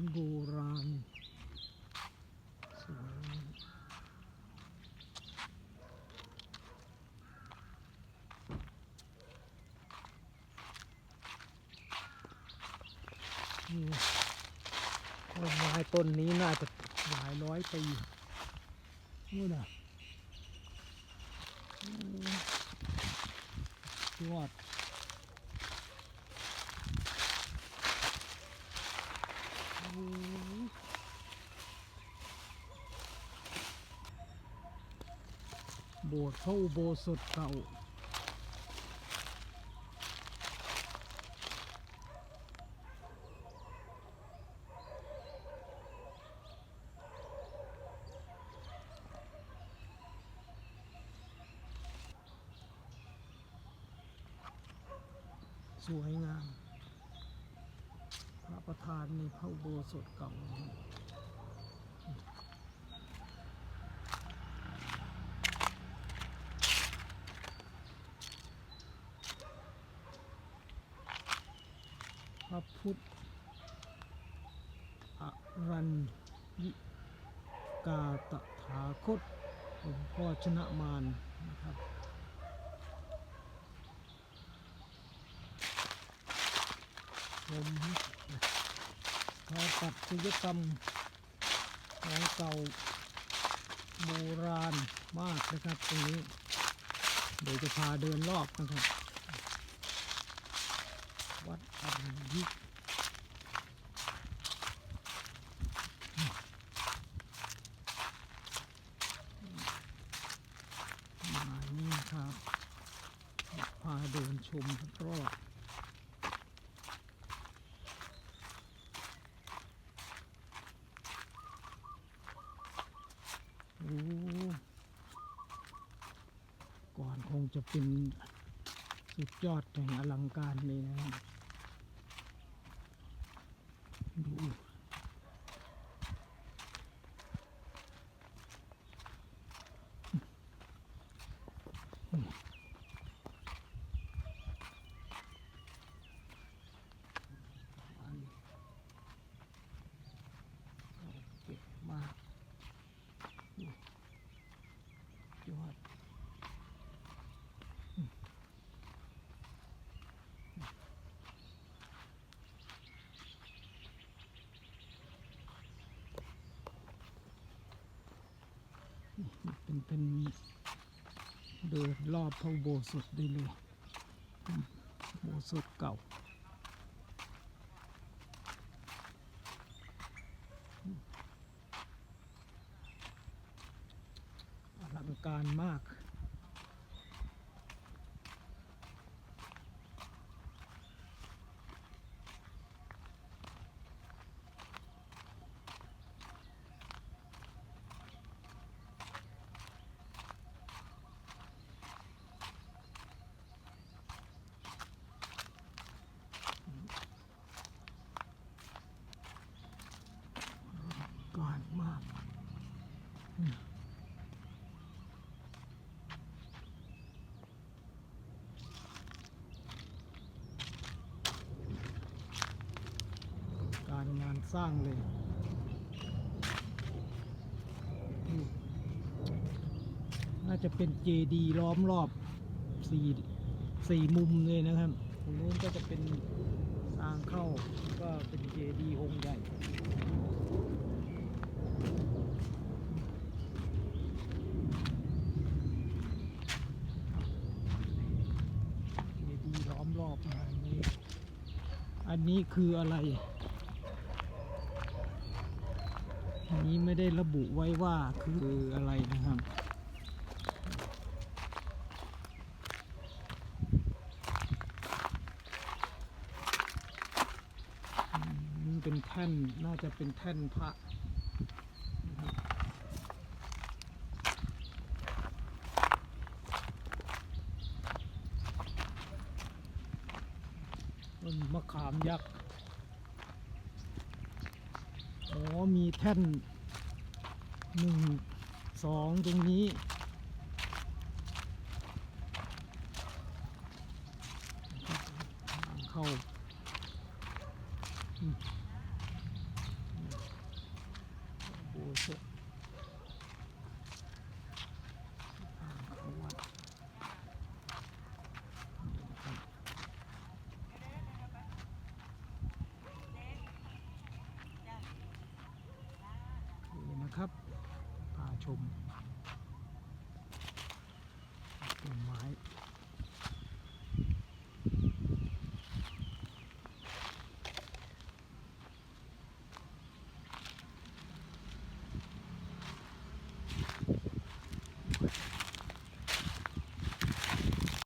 านโบราณสวยต้นไม้ต้นนี้น่าจะหลายร้อยปีนู่นน่ะยอด โบสถ์พระอุโบสถเก่า สวยงาม พระประธานในพระอุโบสถเก่า รับพระพุทธอรัญญิกาตถาคตหลวงพ่อชนะมารนะครับผมสถาปัตยกรรมของเก่าโบราณมากนะครับตรงนี้ เดี๋ยวจะพาเดินรอบนะครับ วัดอรัญยิกมานี่ครับ พา เดินชมรอบโอ้ก่อนคงจะเป็นสุดยอดแห่งอลังการเลยนะครับดูอันเก็บมาก ยอดอืม เป็นเป็นเดินรอบพระโบสถได้เลยโบสถเก่าอืมอลังการมาก ก่อนมากเนี่ยการงาน สร้างเลยน่าจะเป็นเจดีล้อมรอบสี่สี่มุมเลยนะครับตรงนู้นก็จะเป็นทางเข้าก็เป็นเจดีองค์ใหญ่เจดีล้อมรอบมาอันนี้คืออะไร อันนี้ไม่ได้ระบุไว้ว่าคืออะไรนะครับนี่เป็นแท่นน่าจะเป็นแท่นพระนะครับต้นมะขามยักษ์ อ๋อมีแท่นหนึ่งสองตรงนี้ เข้าอืม นะ ครับพาชมต้นไม้